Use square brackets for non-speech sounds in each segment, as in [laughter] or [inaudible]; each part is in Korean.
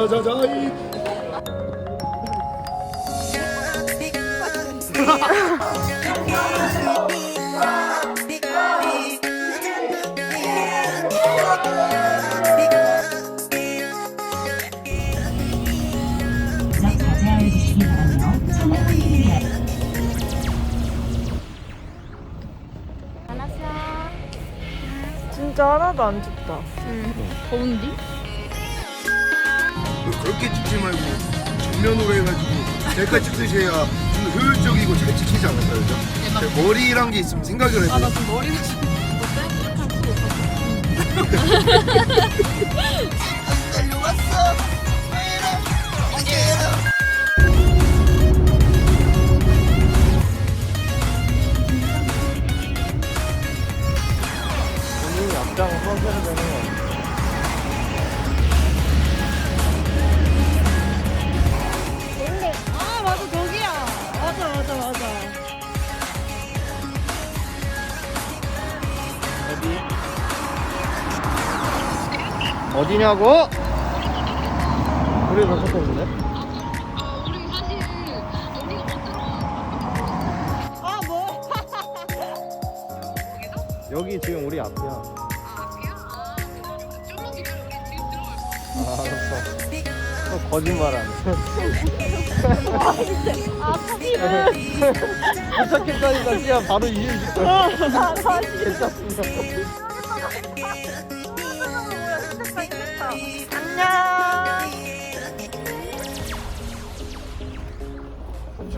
자자자자 이약 자제하여 진짜 하나도 안 춥다. 더운디? 그렇게 찍지 말고 정면으로 해가지고 셀카 찍듯이 해야 좀 효율적이고 잘 찍히지 않을까요? 그죠? 제 머리란 게 있으면 생각을 해야 아, 나돼 지금 머리가 지금 본인이 어디? 어디냐고? 우리 더 쳤었는데? 아, 뭐? [laughs] 여기 지금 우리 앞이야. 아, 알았어. 또 거짓말하네. [laughs] 아. 도착했다니까 [laughs] 진짜 바로 이일 줄 거야. 괜찮습니다. 안녕.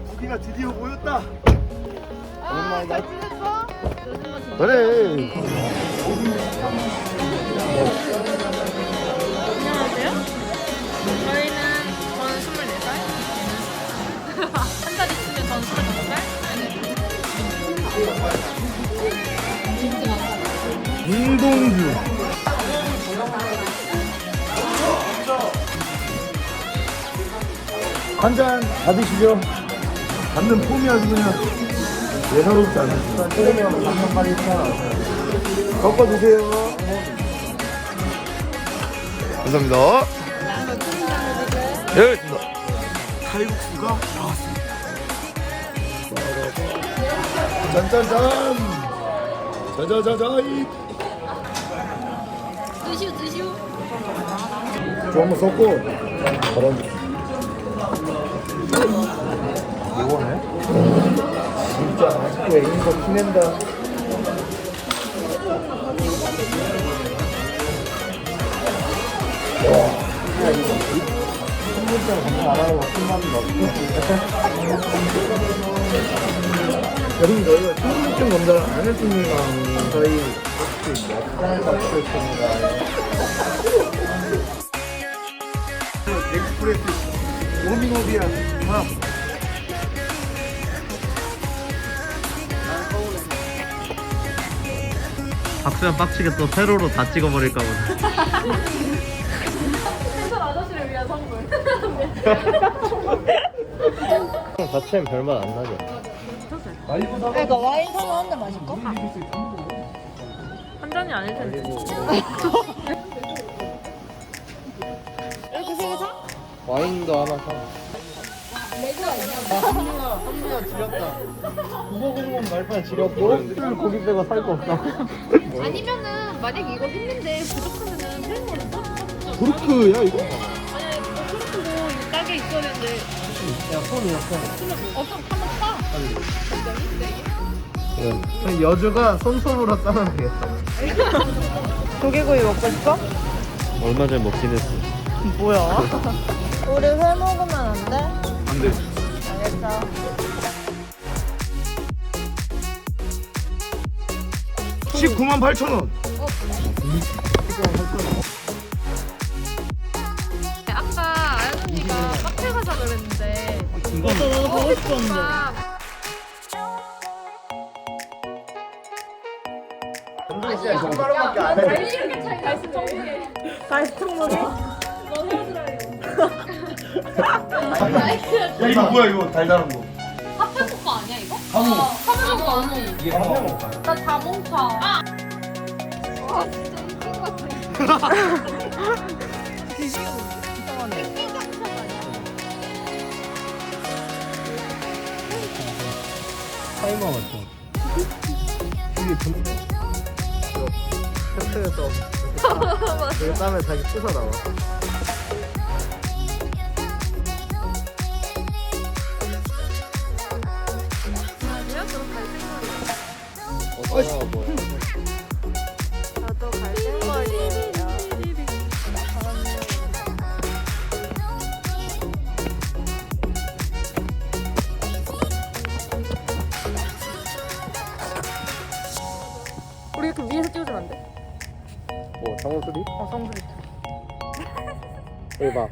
고기가 드디어 보였다 아, 잘 지냈어? 그래. 안녕하세요. 저희는 저는 24살. [laughs] 한 달 있으면 저는 25살. 운동주 한 잔 받으시죠. 받는 폼이 아주 그냥 예사롭지 한번 빨리 섞어주세요. 감사합니다. 예 칼국수가 나왔습니다. 짠짠짠. 짜자자자 드시오, 드시오. 좀 한번 섞고. 걸어주세요 이거네 진짜 아직도 애인 거 티낸다 와, 여러분 저희가 충분증 검사를 안 했으니까 저희 혹시 몇달 받으셨습니다 엑스프레스 워밍업이야 하 박수현 빡치게 또 세로로 다 찍어버릴까 보네. 생선 아저씨를 위한 선물. 자체는 별맛 안 나죠. 그러니까 와인 사서 한잔 마실까? 한 잔이 아닐 텐데. [laughs] 이렇게 세개 사? 와인도 하나 사. 아, 한민아, 한민아 지렸다. 9500원 말판 지렸고, 술 고기 빼고 살 거 없다. 아니면은 만약 이거 했는데 부족하면은 헬머를 사. 브루크야 이거? 아니 이거 그렇고 이 딱에 있어야 되는데 야, 손이야, 손. 어떤 한번 사. 네. 여주가 손톱으로 싸면 되겠다. 조개구이 먹고 싶어? 얼마 전에 먹긴 했어. 뭐야? [laughs] 우리 회 먹으면 안 돼? 안돼 알겠어. 십구만 8천 원 아까 아연 언니가 카페 가자 그랬는데 이건 너무 보고 싶었는데. 정도 씨야 10만 원밖에 안해 이렇게 차이 다이슨 정리. 다이스 통놀이? 야 이거 뭐야 이거 달달한 거. 카페모카 아니야 이거? 감옥. 어, 카페모카 아니. 이게 한명 나 다몽카. 아. 와 진짜 웃긴 것 같아. [laughs] 타이머 맞죠? 이게 정말 펜트에서 [laughs] 땀에 자기 씻어 나와. 저도 갈색머리예요. 우리 이렇게 위에서 찍어주면 안 돼? 뭐 정수리? 어, 성수리. 여기 봐.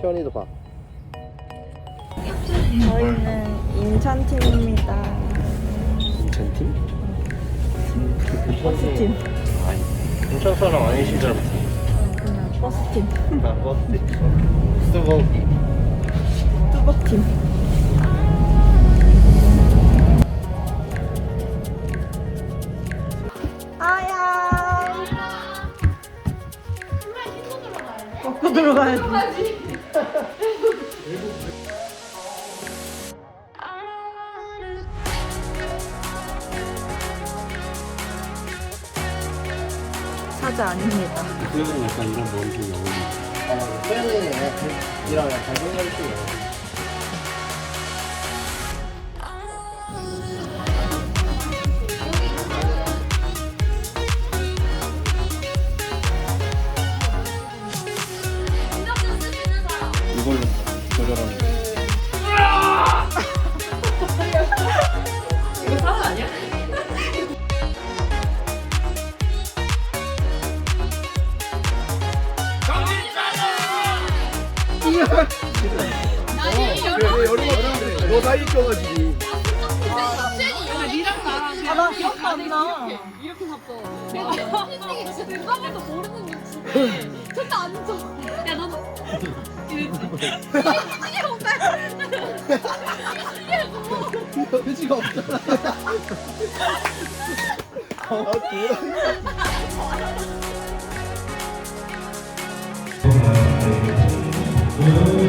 시원이도 봐. 저희는 인천팀입니다. 인천팀? 버스팀. 인천 사람 아니시잖아. 그냥 버스팀. 나 버스. 수고. 뚜벅팀. 아야. 먹고 들어가야지. 사자 아닙니다. 수영은 약간 이런 머리 좀 어울리네. 약간 이랑 약간 잘생겼지. 이걸로 조절하는 거. 너 사이 껴가지고. 아, 나 기억도 안 나. 내가 모르는 눈치. 절대 안 줘. 야 너도. 의지가 없잖아. [laughs]